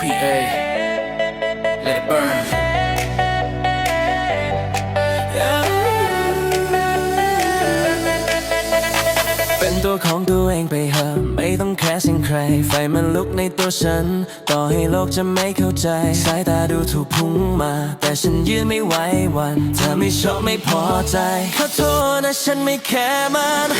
PA Let it burn เป็นตัวของตัวเองไปเถอะไม่ต้องแคร์สิ่งใคร ไฟมันลุกในตัวฉัน ต่อให้โลกจะไม่เข้าใจ สายตาดูถูกพุ่งมา แต่ฉันยืนไม่ไหววันเธอไม่ชอบไม่พอใจ ขอโทษนะฉันไม่แคร์มัน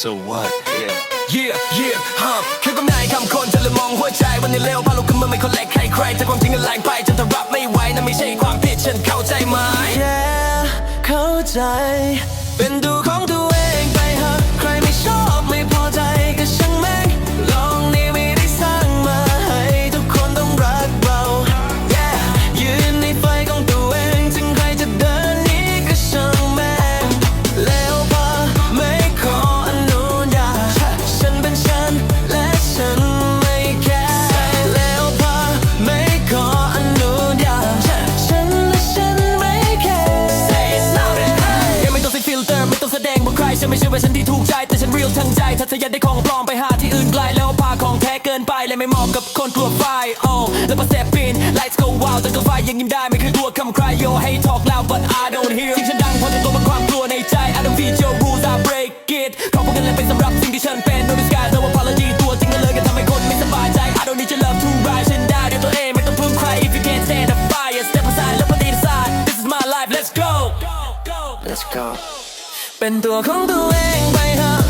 So what? Yeah. Yeah yeah ฮะคือก็นายคำคนจะเลยมองหัวใจวันนี้เร็วพาลูกขึ้นมาไม่คนแลกใครใครแต่ความจริงก็แรงไปจนเธอรับไม่ไหวนั่นไม่ใช่ความผิดฉันเข้าใจไหม Yeah เข้าใจ เป็นดูของตัวเอง ฉันไม่ใช่ว่าฉันที่ถูกใจ แต่ฉันเรียลทั้งใจ ถ้าเธออยากได้ของปลอมไปหาที่อื่นไกลแล้วพาของแท้เกินไปและไม่เหมาะกับคนทั่วไปโอ้แล้วพอแสบปิน lights go wild แต่ก็ไฟยังยิ้มได้ไม่เคยกลัวคำใคร yo hey talk loud but I don't hear ที่ฉันดังเพราะตัวมันความกลัวในใจ I don't feed your rules I break it ขอพวกกันเลยเป็นสำหรับสิ่งที่ฉันเป็น no disguise no apology ตัวจริงก็เลยก็ทำให้คนไม่สบายใจ I don't need your love to rise ฉันได้ด้วยตัวเองไม่ต้องพึ่งใคร if you can't stand the fire step aside แล้วพอดี decide this is my life let's go Let's go. เป็นตัวของตัวเองไปเถอะ